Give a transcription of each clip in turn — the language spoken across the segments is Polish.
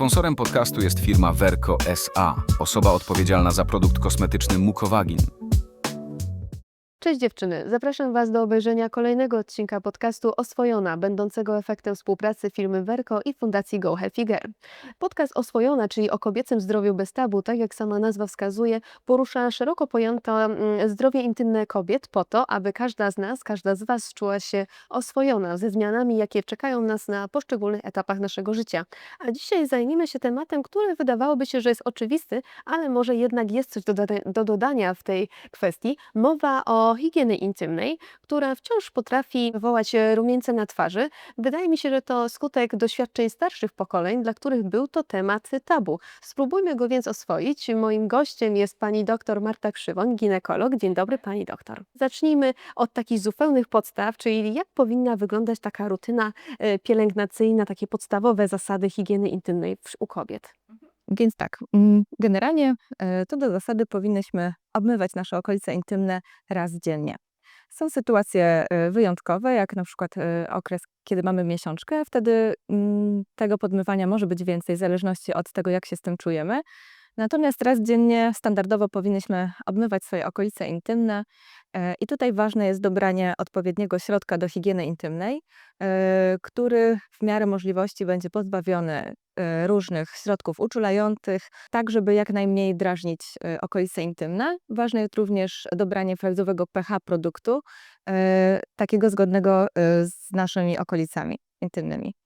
Sponsorem podcastu jest firma Verco SA, osoba odpowiedzialna za produkt kosmetyczny Mukowagin. Cześć dziewczyny, zapraszam Was do obejrzenia kolejnego odcinka podcastu Oswojona, będącego efektem współpracy firmy Verco i Fundacji Go Healthy Girl. Podcast Oswojona, czyli o kobiecym zdrowiu bez tabu, tak jak sama nazwa wskazuje, porusza szeroko pojęte mm, zdrowie intymne kobiet po to, aby każda z nas, każda z Was czuła się oswojona ze zmianami, jakie czekają nas na poszczególnych etapach naszego życia. A dzisiaj zajmiemy się tematem, który wydawałoby się, że jest oczywisty, ale może jednak jest coś do, do dodania w tej kwestii. Mowa o higieny intymnej, która wciąż potrafi wywołać e, rumieńce na twarzy. Wydaje mi się, że to skutek doświadczeń starszych pokoleń, dla których był to temat tabu. Spróbujmy go więc oswoić. Moim gościem jest pani doktor Marta Krzywoń, ginekolog. Dzień dobry pani doktor. Zacznijmy od takich zupełnych podstaw, czyli jak powinna wyglądać taka rutyna e, pielęgnacyjna, takie podstawowe zasady higieny intymnej u kobiet. Więc tak, mm, generalnie e, to do zasady powinnyśmy obmywać nasze okolice intymne raz dziennie. Są sytuacje e, wyjątkowe, jak na przykład e, okres, kiedy mamy miesiączkę, wtedy mm, tego podmywania może być więcej, w zależności od tego, jak się z tym czujemy. Natomiast raz dziennie standardowo powinniśmy obmywać swoje okolice intymne e, i tutaj ważne jest dobranie odpowiedniego środka do higieny intymnej, e, który w miarę możliwości będzie pozbawiony e, różnych środków uczulających, tak żeby jak najmniej drażnić e, okolice intymne. Ważne jest również dobranie prawidłowego pH produktu, e, takiego zgodnego e, z naszymi okolicami intymnymi.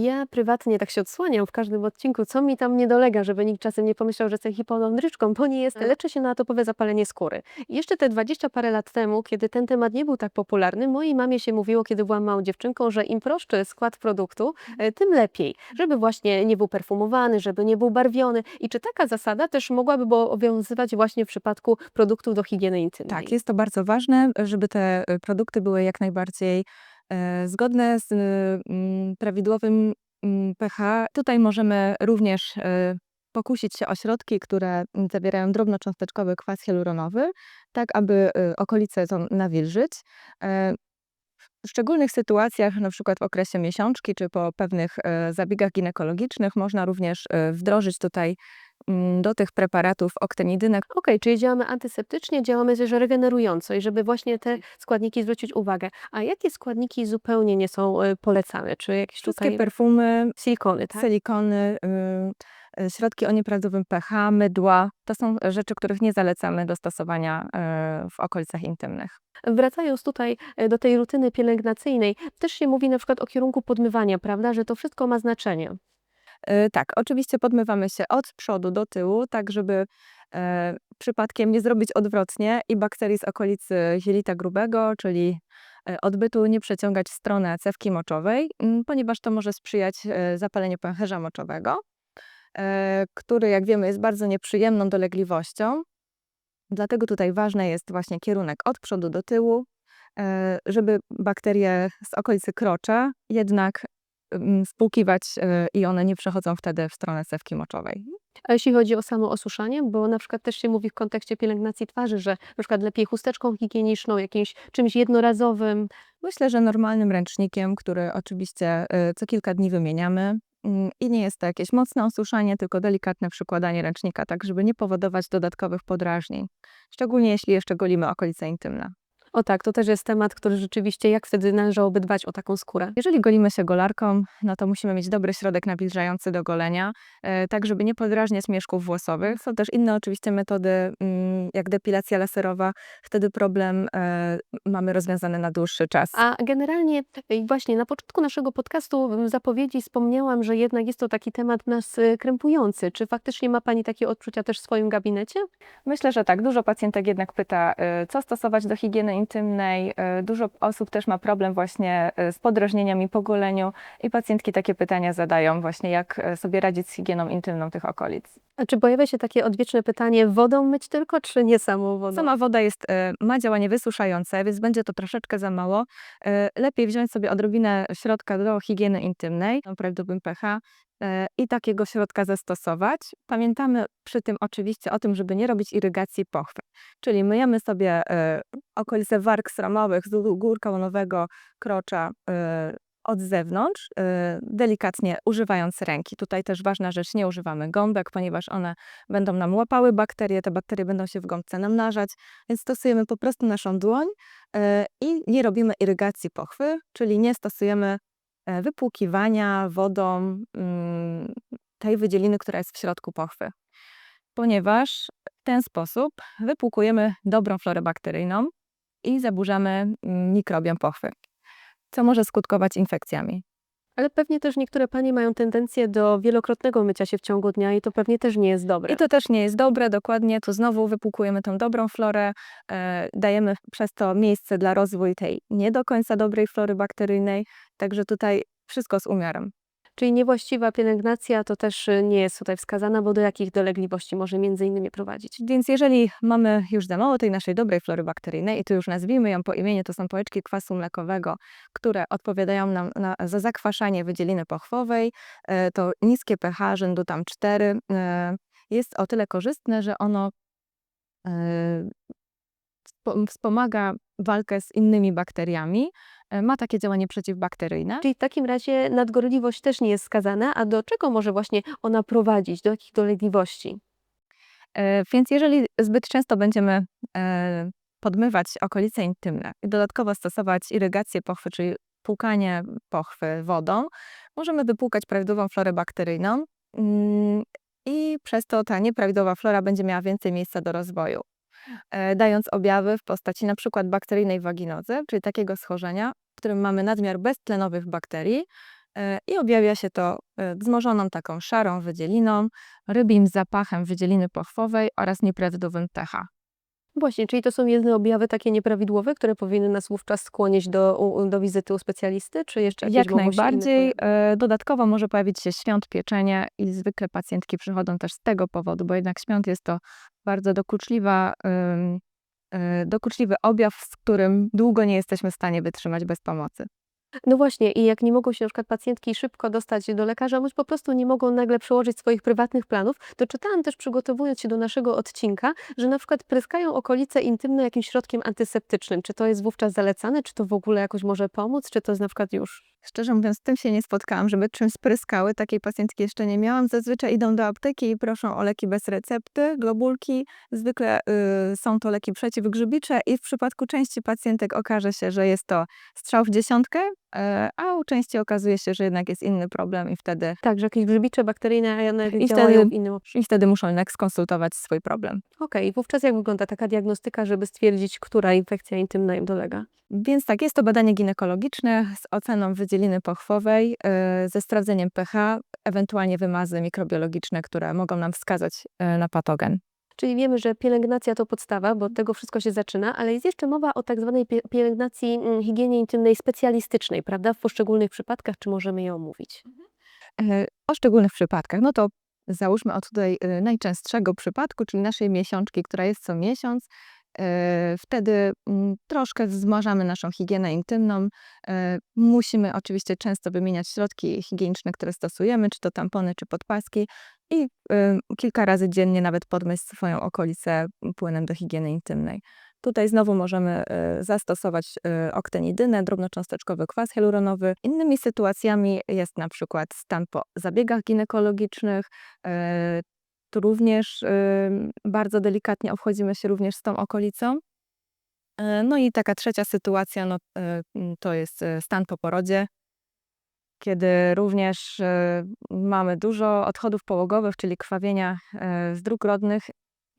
Ja prywatnie tak się odsłaniam w każdym odcinku, co mi tam nie dolega, żeby nikt czasem nie pomyślał, że jestem hipodondryczką, bo nie jestem. Mhm. Leczę się na atopowe zapalenie skóry. I jeszcze te 20 parę lat temu, kiedy ten temat nie był tak popularny, mojej mamie się mówiło, kiedy byłam małą dziewczynką, że im prostszy skład produktu, e, tym lepiej. Żeby właśnie nie był perfumowany, żeby nie był barwiony. I czy taka zasada też mogłaby bo- obowiązywać właśnie w przypadku produktów do higieny intymnej? Tak, jest to bardzo ważne, żeby te e, produkty były jak najbardziej zgodne z mm, prawidłowym mm, pH. Tutaj możemy również e, pokusić się o środki, które zawierają drobnocząsteczkowy kwas hialuronowy, tak aby e, okolice to nawilżyć. E, W szczególnych sytuacjach, na przykład w okresie miesiączki czy po pewnych e, zabiegach ginekologicznych, można również e, wdrożyć tutaj do tych preparatów oktenidynę, Okej, czyli działamy antyseptycznie, działamy też regenerująco i żeby właśnie te składniki zwrócić uwagę. A jakie składniki zupełnie nie są e, polecane? Czy jakieś Wszystkie tutaj perfumy, silikony, tak? silikony, y, y, środki o nieprawidłowym pH, mydła, to są rzeczy, których nie zalecamy do stosowania y, w okolicach intymnych. Wracając tutaj e, do tej rutyny pielęgnacyjnej, też się mówi na przykład o kierunku podmywania, prawda, że to wszystko ma znaczenie. Y, Tak, oczywiście podmywamy się od przodu do tyłu, tak żeby e, przypadkiem nie zrobić odwrotnie i bakterii z okolicy zielita grubego, czyli e, odbytu nie przeciągać w stronę cewki moczowej, ponieważ to może sprzyjać e, zapaleniu pęcherza moczowego, który jak wiemy jest bardzo nieprzyjemną dolegliwością. Dlatego tutaj ważny jest właśnie kierunek od przodu do tyłu, żeby bakterie z okolicy krocza jednak spłukiwać e, i one nie przechodzą wtedy w stronę cewki moczowej. A jeśli chodzi o samo osuszanie, bo na przykład też się mówi w kontekście pielęgnacji twarzy, że na przykład lepiej chusteczką higieniczną, jakimś czymś jednorazowym. Myślę, że normalnym ręcznikiem, który oczywiście e, co kilka dni wymieniamy mm, i nie jest to jakieś mocne osuszanie, tylko delikatne przykładanie ręcznika, tak żeby nie powodować dodatkowych podrażnień. Szczególnie jeśli jeszcze golimy okolice intymne. O tak, to też jest temat, który rzeczywiście, jak wtedy należałoby dbać o taką skórę. Jeżeli golimy się golarką, no to musimy mieć dobry środek nawilżający do golenia, e, tak żeby nie podrażniać mieszków włosowych. Są też inne oczywiście metody, mm, jak depilacja laserowa. Wtedy problem e, mamy rozwiązany na dłuższy czas. A generalnie właśnie na początku naszego podcastu w zapowiedzi wspomniałam, że jednak jest to taki temat nas y, krępujący. Czy faktycznie ma Pani takie odczucia też w swoim gabinecie? Myślę, że tak. Dużo pacjentek jednak pyta, co stosować do higieny intymnej. Y, Dużo osób też ma problem właśnie y, z podrażnieniami po goleniu i pacjentki takie pytania zadają właśnie, jak y, sobie radzić z higieną intymną tych okolic. A czy pojawia się takie odwieczne pytanie, wodą myć tylko, czy nie samą wodą? Sama woda jest, e, ma działanie wysuszające, więc będzie to troszeczkę za mało. E, Lepiej wziąć sobie odrobinę środka do higieny intymnej, prawidłowym pH e, i takiego środka zastosować. Pamiętamy przy tym oczywiście o tym, żeby nie robić irygacji pochwy. Czyli myjemy sobie e, okolice warg sramowych, z gór kołonowego, krocza, e, od zewnątrz, delikatnie używając ręki. Tutaj też ważna rzecz, nie używamy gąbek, ponieważ one będą nam łapały bakterie, te bakterie będą się w gąbce namnażać, więc stosujemy po prostu naszą dłoń i nie robimy irygacji pochwy, czyli nie stosujemy e, wypłukiwania wodą mm, tej wydzieliny, która jest w środku pochwy. Ponieważ w ten sposób wypłukujemy dobrą florę bakteryjną i zaburzamy mm, mikrobiom pochwy, co może skutkować infekcjami. Ale pewnie też niektóre panie mają tendencję do wielokrotnego mycia się w ciągu dnia i to pewnie też nie jest dobre. I to też nie jest dobre, dokładnie. Tu znowu wypłukujemy tą dobrą florę, e, dajemy przez to miejsce dla rozwoju tej nie do końca dobrej flory bakteryjnej, także tutaj wszystko z umiarem. Czyli niewłaściwa pielęgnacja to też y, nie jest tutaj wskazana, bo do jakich dolegliwości może między innymi prowadzić. Więc jeżeli mamy już za mało tej naszej dobrej flory bakteryjnej, i tu już nazwijmy ją po imieniu, to są pałeczki kwasu mlekowego, które odpowiadają nam na, za zakwaszanie wydzieliny pochwowej, e, to niskie pH rzędu tam 4 e, jest o tyle korzystne, że ono e, wspomaga walkę z innymi bakteriami, e, ma takie działanie przeciwbakteryjne. Czyli w takim razie nadgorliwość też nie jest skazana, a do czego może właśnie ona prowadzić, do jakich dolegliwości? E, Więc jeżeli zbyt często będziemy e, podmywać okolice intymne i dodatkowo stosować irygację pochwy, czyli płukanie pochwy wodą, możemy wypłukać prawidłową florę bakteryjną mm, i przez to ta nieprawidłowa flora będzie miała więcej miejsca do rozwoju, dając objawy w postaci na przykład bakteryjnej waginozy, czyli takiego schorzenia, w którym mamy nadmiar beztlenowych bakterii e, i objawia się to e, wzmożoną taką szarą wydzieliną, rybim zapachem wydzieliny pochwowej oraz nieprawidłowym pH. Właśnie, czyli to są jedne objawy takie nieprawidłowe, które powinny nas wówczas skłonić do, u- do wizyty u specjalisty, czy jeszcze jakieś Jak inne najbardziej. e, Dodatkowo może pojawić się świąt pieczenie i zwykle pacjentki przychodzą też z tego powodu, bo jednak świąt jest to bardzo dokuczliwa, e, dokuczliwy objaw, z którym długo nie jesteśmy w stanie wytrzymać bez pomocy. No właśnie, i jak nie mogą się na przykład pacjentki szybko dostać do lekarza, bądź po prostu nie mogą nagle przełożyć swoich prywatnych planów, to czytałam też przygotowując się do naszego odcinka, że na przykład pryskają okolice intymne jakimś środkiem antyseptycznym. Czy to jest wówczas zalecane, czy to w ogóle jakoś może pomóc, czy to jest na przykład już... Szczerze mówiąc, z tym się nie spotkałam, żeby czymś spryskały. Takiej pacjentki jeszcze nie miałam. Zazwyczaj idą do apteki i proszą o leki bez recepty, globulki. Zwykle y, są to leki przeciwgrzybicze i w przypadku części pacjentek okaże się, że jest to strzał w dziesiątkę, y, a u części okazuje się, że jednak jest inny problem i wtedy, Tak, że jakieś grzybicze bakteryjne a one I wtedy- w innym obszarze. i wtedy muszą jednak skonsultować swój problem. Okej, wówczas jak wygląda taka diagnostyka, żeby stwierdzić, która infekcja intymna im dolega? Więc tak, jest to badanie ginekologiczne z oceną wydzieliny pochwowej, y, ze sprawdzeniem pH, ewentualnie wymazy mikrobiologiczne, które mogą nam wskazać y, na patogen. Czyli wiemy, że pielęgnacja to podstawa, bo od tego wszystko się zaczyna, ale jest jeszcze mowa o tak zwanej pie- pielęgnacji mm, higienie intymnej specjalistycznej, prawda? W poszczególnych przypadkach, czy możemy ją omówić? E, O szczególnych przypadkach, no to załóżmy od tutaj najczęstszego przypadku, czyli naszej miesiączki, która jest co miesiąc. E, Wtedy mm, troszkę wzmożamy naszą higienę intymną. E, Musimy oczywiście często wymieniać środki higieniczne, które stosujemy, czy to tampony, czy podpaski i y, kilka razy dziennie nawet podmyć swoją okolicę płynem do higieny intymnej. Tutaj znowu możemy zastosować oktenidynę, drobnocząsteczkowy kwas hialuronowy. Innymi sytuacjami jest na przykład stan po zabiegach ginekologicznych. Tu również bardzo delikatnie obchodzimy się również z tą okolicą. Y, No i taka trzecia sytuacja no, mm, to jest y, stan po porodzie, kiedy również mamy dużo odchodów połogowych, czyli krwawienia z dróg rodnych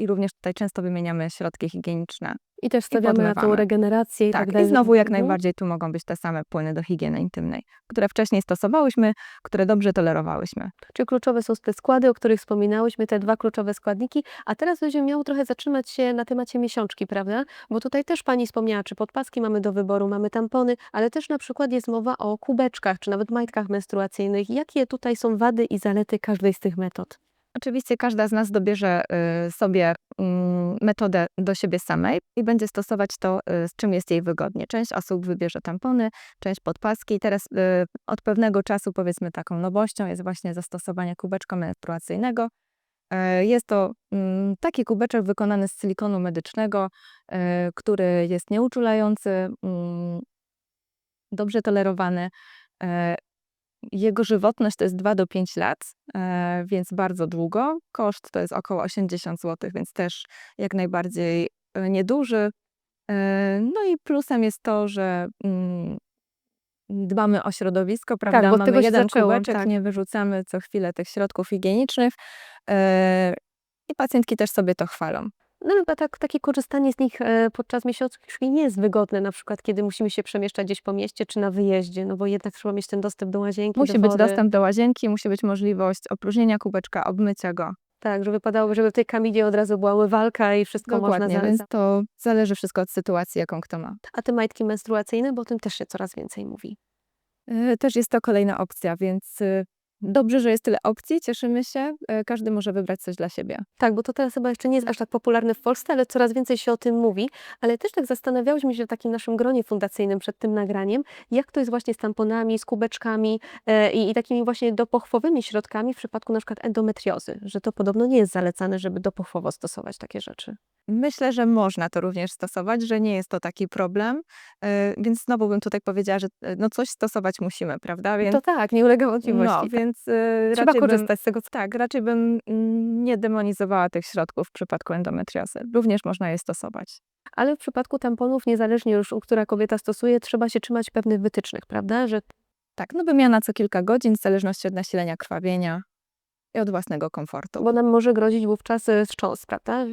i również tutaj często wymieniamy środki higieniczne. I też stawiamy na tą regenerację i tak, Tak, dalej. i znowu jak Mhm. najbardziej tu mogą być te same płyny do higieny intymnej, które wcześniej stosowałyśmy, które dobrze tolerowałyśmy. Czy kluczowe są te składy, o których wspominałyśmy, te dwa kluczowe składniki, a teraz będziemy miały trochę zatrzymać się na temacie miesiączki, prawda? Bo tutaj też Pani wspomniała, czy podpaski mamy do wyboru, mamy tampony, ale też na przykład jest mowa o kubeczkach, czy nawet majtkach menstruacyjnych. Jakie tutaj są wady i zalety każdej z tych metod? Oczywiście każda z nas dobierze y, sobie mm, metodę do siebie samej i będzie stosować to, y, z czym jest jej wygodnie. Część osób wybierze tampony, część podpaski. Teraz y, od pewnego czasu powiedzmy taką nowością jest właśnie zastosowanie kubeczka menstruacyjnego. Jest to mm, taki kubeczek wykonany z silikonu medycznego, który jest nieuczulający, mm, dobrze tolerowany Jego żywotność to jest 2 do 5 lat, e, więc bardzo długo. Koszt to jest około 80 zł, więc też jak najbardziej e, nieduży. E, No i plusem jest to, że mm, dbamy o środowisko, prawda? bo od Mamy tego jeden zaczęło, kubeczek, tak. nie wyrzucamy co chwilę tych środków higienicznych i pacjentki też sobie to chwalą. No chyba tak, takie korzystanie z nich e, podczas miesiączki nie jest wygodne, na przykład kiedy musimy się przemieszczać gdzieś po mieście czy na wyjeździe, no bo jednak trzeba mieć ten dostęp do łazienki, Musi do być dostęp do łazienki, musi być możliwość opróżnienia kubeczka, obmycia go. Tak, żeby wypadało, żeby w tej kamidzie od razu była umywalka i wszystko Dokładnie, można więc za... to zależy wszystko od sytuacji, jaką kto ma. A te majtki menstruacyjne, bo o tym też się coraz więcej mówi. Y, Też jest to kolejna opcja, więc y, dobrze, że jest tyle opcji, cieszymy się. y, Każdy może wybrać coś dla siebie. Tak, bo to teraz chyba jeszcze nie jest aż tak popularne w Polsce, ale coraz więcej się o tym mówi. Ale też tak zastanawiałyśmy się w takim naszym gronie fundacyjnym przed tym nagraniem, jak to jest właśnie z tamponami, z kubeczkami e, i, i takimi właśnie dopochwowymi środkami w przypadku na przykład endometriozy, że to podobno nie jest zalecane, żeby dopochwowo stosować takie rzeczy. Myślę, że można to również stosować, że nie jest to taki problem, y, więc znowu bym tutaj powiedziała, że y, no coś stosować musimy, prawda? Więc, To tak, nie ulega wątpliwości. no, więc y, Trzeba raczej korzystać bym, z tego, Tak, raczej bym mm, nie demonizowała tych środków w przypadku endometriozy. Również można je stosować. Ale w przypadku tamponów, niezależnie już, u która kobieta stosuje, trzeba się trzymać pewnych wytycznych, prawda? Że Tak, no wymiana co kilka godzin, w zależności od nasilenia krwawienia i od własnego komfortu. bo nam może grozić wówczas e, wstrząs, prawda?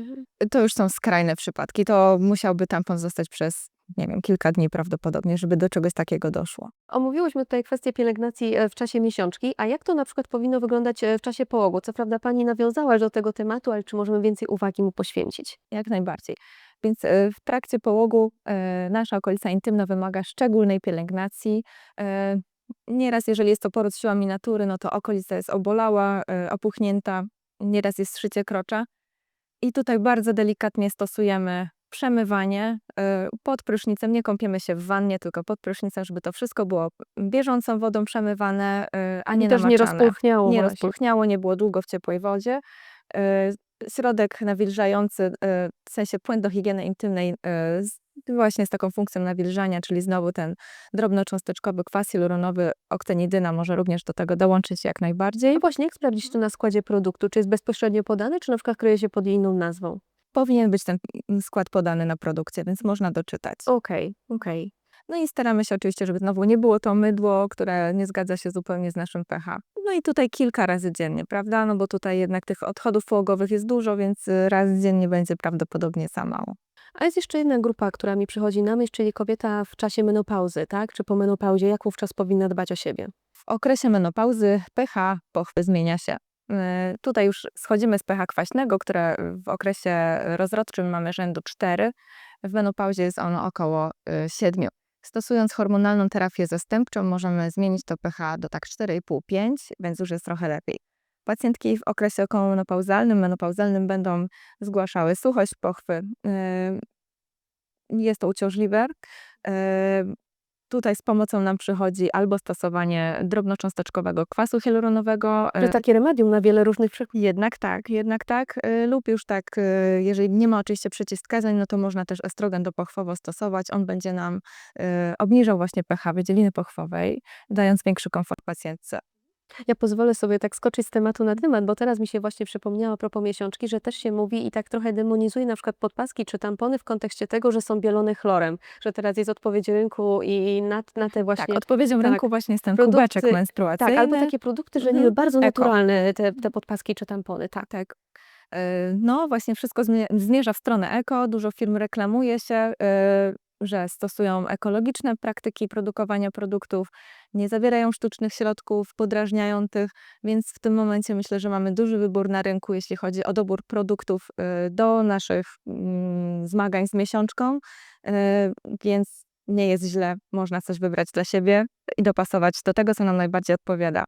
To już są skrajne przypadki. To musiałby tampon zostać przez, nie wiem, kilka dni prawdopodobnie, żeby do czegoś takiego doszło. Omówiłyśmy tutaj kwestię pielęgnacji e, w czasie miesiączki, a jak to na przykład powinno wyglądać e, w czasie połogu? Co prawda Pani nawiązałaś do tego tematu, ale czy możemy więcej uwagi mu poświęcić? Jak najbardziej. Więc e, w trakcie połogu e, nasza okolica intymna wymaga szczególnej pielęgnacji. Nieraz, jeżeli jest to poród siłami natury, no to okolica jest obolała, e, opuchnięta, nieraz jest szycie krocza. I tutaj bardzo delikatnie stosujemy przemywanie e, pod prysznicem. Nie kąpiemy się w wannie, tylko pod prysznicem, żeby to wszystko było bieżącą wodą przemywane, e, a nie I też nie namaczane rozpulchniało nie właśnie. rozpulchniało, nie było długo w ciepłej wodzie. Środek nawilżający, e, w sensie płyn do higieny intymnej e, z- właśnie z taką funkcją nawilżania, czyli znowu ten drobnocząsteczkowy kwas hialuronowy, oktenidyna może również do tego dołączyć jak najbardziej. No właśnie, jak sprawdzić to na składzie produktu? Czy jest bezpośrednio podany, czy na przykład kryje się pod inną nazwą? Powinien być ten mm, skład podany na produkcie, więc można doczytać. Okej, okej. No i staramy się oczywiście, żeby znowu nie było to mydło, które nie zgadza się zupełnie z naszym pH. No i tutaj kilka razy dziennie, prawda? No bo tutaj jednak tych odchodów połogowych jest dużo, więc y, raz dziennie będzie prawdopodobnie za mało. A jest jeszcze jedna grupa, która mi przychodzi na myśl, czyli kobieta w czasie menopauzy, tak? Czy po menopauzie, jak wówczas powinna dbać o siebie? W okresie menopauzy pH pochwy zmienia się. Y, Tutaj już schodzimy z pH kwaśnego, które w okresie rozrodczym mamy rzędu 4. W menopauzie jest ono około y, 7. Stosując hormonalną terapię zastępczą możemy zmienić to pH do tak 4,5-5, więc już jest trochę lepiej. Pacjentki w okresie okołomenopauzalnym, menopauzalnym będą zgłaszały suchość pochwy. Jest to uciążliwe. Tutaj z pomocą nam przychodzi albo stosowanie drobnocząsteczkowego kwasu hialuronowego. Że e, takie remedium na wiele różnych przykładów. Jednak tak, jednak tak. y, Lub już tak, y, jeżeli nie ma oczywiście przeciwwskazań, no to można też estrogen dopochwowo stosować. On będzie nam obniżał właśnie pH wydzieliny pochwowej, dając większy komfort pacjentce. Ja pozwolę sobie tak skoczyć z tematu na temat, bo teraz mi się właśnie przypomniało a propos miesiączki, że też się mówi i tak trochę demonizuje na przykład podpaski czy tampony w kontekście tego, że są bielone chlorem, że teraz jest odpowiedź rynku i na, na te właśnie... tak, odpowiedzią tak, rynku właśnie jest ten produkty- kubeczek tak, menstruacyjny. albo takie produkty, że Mhm. niby bardzo naturalne te, te podpaski czy tampony, tak. Tak. Y, No właśnie wszystko zmie- zmierza w stronę eko. Dużo firm reklamuje się, y, że stosują ekologiczne praktyki produkowania produktów, nie zawierają sztucznych środków podrażniających, więc w tym momencie myślę, że mamy duży wybór na rynku, jeśli chodzi o dobór produktów y, do naszych mm, zmagań z miesiączką, y, więc nie jest źle, można coś wybrać dla siebie i dopasować do tego, co nam najbardziej odpowiada.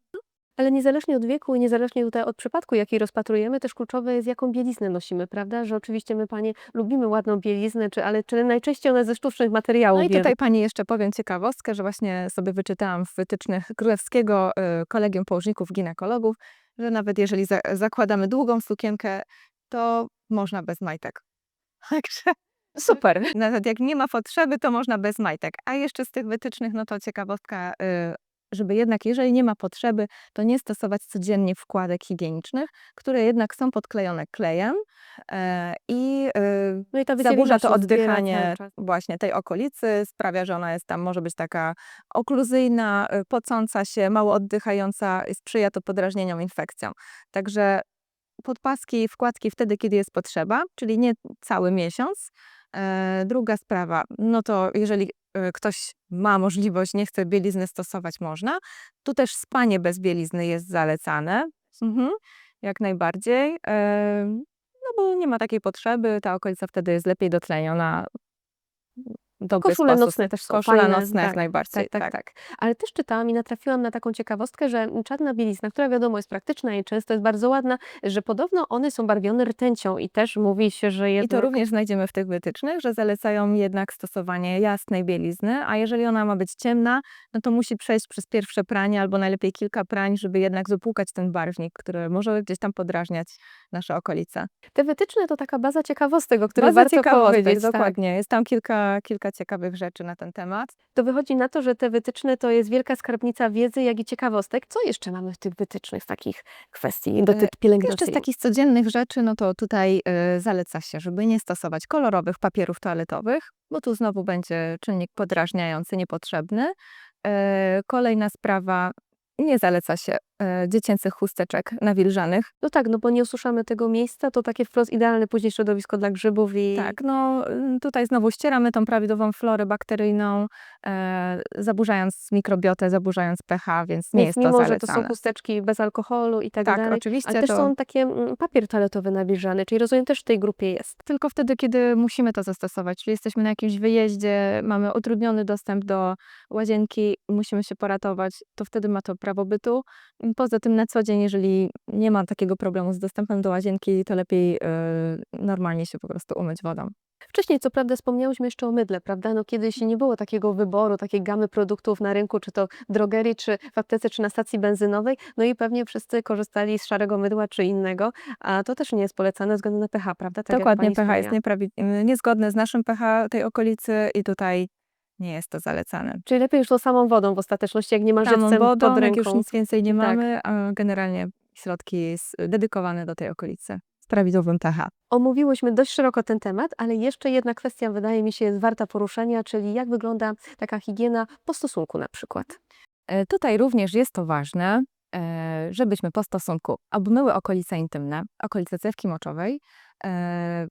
Ale niezależnie od wieku i niezależnie tutaj od przypadku, jaki rozpatrujemy, też kluczowe jest, jaką bieliznę nosimy, prawda? Że oczywiście my, panie, lubimy ładną bieliznę, czy, ale czy najczęściej ona ze sztucznych materiałów No i tutaj pani jeszcze powiem ciekawostkę, że właśnie sobie wyczytałam w wytycznych Królewskiego y, Kolegium Położników Ginekologów, że nawet jeżeli za zakładamy długą sukienkę, to można bez majtek. Także Super. nawet jak nie ma potrzeby, to można bez majtek. A jeszcze z tych wytycznych, no to ciekawostka, y, żeby jednak, jeżeli nie ma potrzeby, to nie stosować codziennie wkładek higienicznych, które jednak są podklejone klejem e, i e, No i ta zaburza to oddychanie właśnie tej okolicy, sprawia, że ona jest tam, może być taka okluzyjna, y, pocąca się, mało oddychająca i sprzyja to podrażnieniom, infekcjom. Także podpaski, wkładki wtedy, kiedy jest potrzeba, czyli nie cały miesiąc. E, druga sprawa, no to jeżeli e, ktoś ma możliwość, nie chce bielizny stosować, można. Tu też spanie bez bielizny jest zalecane, mhm, jak najbardziej. No bo nie ma takiej potrzeby, ta okolica wtedy jest lepiej dotleniona. Dobry Koszule sposób. nocne też są Koszule fajne, jak tak, najbardziej. Tak, tak, tak. Ale też czytałam i natrafiłam na taką ciekawostkę, że czarna bielizna, która wiadomo jest praktyczna i często jest bardzo ładna, że podobno one są barwione rtęcią i też mówi się, że I jednak... to również znajdziemy w tych wytycznych, że zalecają jednak stosowanie jasnej bielizny, a jeżeli ona ma być ciemna, no to musi przejść przez pierwsze pranie albo najlepiej kilka prań, żeby jednak wypłukać ten barwnik, który może gdzieś tam podrażniać nasze okolice. Te wytyczne to taka baza ciekawostek, o której Baza warto ciekawostek, powiedzieć. Tak. dokładnie. Jest tam kilka, kilka ciekawych rzeczy na ten temat. To wychodzi na to, że te wytyczne to jest wielka skarbnica wiedzy, jak i ciekawostek. Co jeszcze mamy w tych wytycznych takich kwestii do E, Jeszcze pielęgnacji? z takich codziennych rzeczy, no to tutaj y, zaleca się, żeby nie stosować kolorowych papierów toaletowych, bo tu znowu będzie czynnik podrażniający, niepotrzebny. E, Kolejna sprawa, nie zaleca się e, dziecięcych chusteczek nawilżanych. No tak, no bo nie osuszamy tego miejsca, to takie wprost idealne później środowisko dla grzybów i... Tak, no y, tutaj znowu ścieramy tą prawidłową florę bakteryjną, e, zaburzając mikrobiotę, zaburzając pH, więc nie Więc jest to mimo, że zalecane. to są chusteczki bez alkoholu i tak, tak, dalej, oczywiście. ale też to... są takie mm, papier toaletowy nawilżany, czyli rozumiem też w tej grupie jest. tylko wtedy, kiedy musimy to zastosować, czyli jesteśmy na jakimś wyjeździe, mamy utrudniony dostęp do łazienki, musimy się poratować, to wtedy ma to prawo bytu. Poza tym na co dzień, jeżeli nie ma takiego problemu z dostępem do łazienki, to lepiej y, normalnie się po prostu umyć wodą. Wcześniej, co prawda, wspomniałyśmy jeszcze o mydle, prawda? No kiedyś nie było takiego wyboru, takiej gamy produktów na rynku, czy to drogerii, czy w aptece, czy na stacji benzynowej. No i pewnie wszyscy korzystali z szarego mydła, czy innego, a to też nie jest polecane ze względu na pH, prawda? Tak Dokładnie, pH jest wspomniała. y, niezgodne z naszym pH tej okolicy i tutaj nie jest to zalecane. Czyli lepiej już tą samą wodą w ostateczności, jak nie ma żywcem wodą, pod jak już ręką. nic więcej nie Tak. mamy, a generalnie środki dedykowane do tej okolicy z prawidłowym pH. Omówiłyśmy dość szeroko ten temat, ale jeszcze jedna kwestia wydaje mi się jest warta poruszenia, czyli jak wygląda taka higiena po stosunku na przykład. E, Tutaj również jest to ważne, e, żebyśmy po stosunku obmyły okolice intymne, okolice cewki moczowej, e,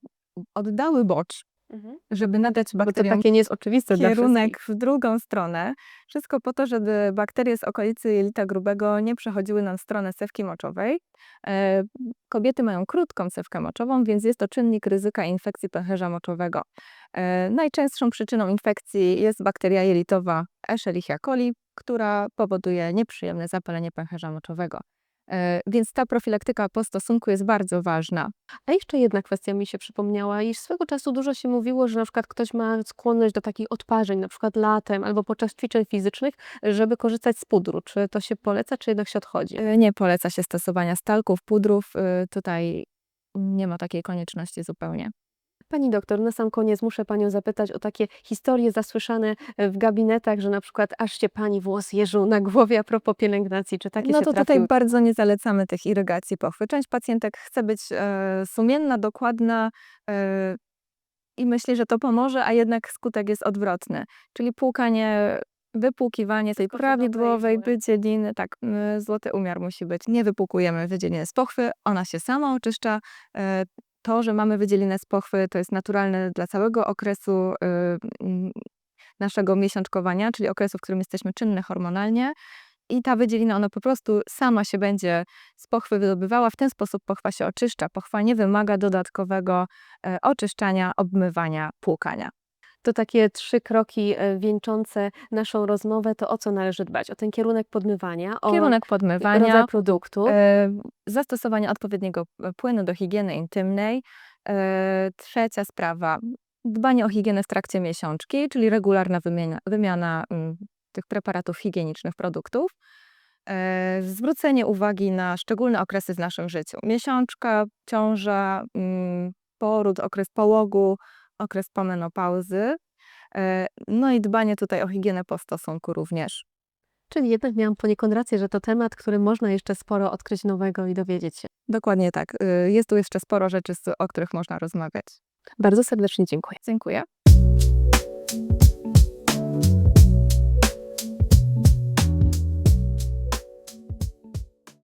oddały bocz, żeby nadać Bo to bakteriom takie nie jest oczywiste kierunek w drugą stronę. Wszystko po to, żeby bakterie z okolicy jelita grubego nie przechodziły na stronę cewki moczowej. E, Kobiety mają krótką cewkę moczową, więc jest to czynnik ryzyka infekcji pęcherza moczowego. E, Najczęstszą przyczyną infekcji jest bakteria jelitowa Escherichia coli, która powoduje nieprzyjemne zapalenie pęcherza moczowego. E, Więc ta profilaktyka po stosunku jest bardzo ważna. A jeszcze jedna kwestia mi się przypomniała, iż swego czasu dużo się mówiło, że na przykład ktoś ma skłonność do takich odparzeń, na przykład latem albo podczas ćwiczeń fizycznych, żeby korzystać z pudru. Czy to się poleca, czy jednak się odchodzi? E, Nie poleca się stosowania stalków, pudrów. e, Tutaj nie ma takiej konieczności zupełnie. Pani doktor, na sam koniec muszę panią zapytać o takie historie zasłyszane w gabinetach, że na przykład aż się pani włos jeżył na głowie a propos pielęgnacji. Czy takie no się to trafiły? tutaj bardzo nie zalecamy tych irygacji pochwy. Część pacjentek chce być e, sumienna, dokładna e, i myśli, że to pomoże, a jednak skutek jest odwrotny. Czyli płukanie, wypłukiwanie tej prawidłowej wydzieliny, tak, złoty umiar musi być. Nie wypłukujemy wydzieliny z pochwy, ona się sama oczyszcza. To, że mamy wydzielinę z pochwy, to jest naturalne dla całego okresu y, mm, naszego miesiączkowania, czyli okresu, w którym jesteśmy czynne hormonalnie. I ta wydzielina, ona po prostu sama się będzie z pochwy wydobywała. W ten sposób pochwa się oczyszcza. Pochwa nie wymaga dodatkowego e, oczyszczania, obmywania, płukania. To takie trzy kroki e, wieńczące naszą rozmowę, to o co należy dbać? O ten kierunek podmywania, o Kierunek podmywania, rodzaj produktu. e, zastosowanie odpowiedniego e, płynu do higieny intymnej. Trzecia sprawa, dbanie o higienę w trakcie miesiączki, czyli regularna wymiana, wymiana mm, tych preparatów higienicznych, produktów. Zwrócenie uwagi na szczególne okresy w naszym życiu. Miesiączka, ciąża, mm, poród, okres połogu, okres pomenopauzy. E, No i dbanie tutaj o higienę po stosunku również. Czyli jednak miałam poniekąd rację, że to temat, który można jeszcze sporo odkryć nowego i dowiedzieć się. Dokładnie tak. Y, Jest tu jeszcze sporo rzeczy, o których można rozmawiać. Bardzo serdecznie dziękuję. Dziękuję.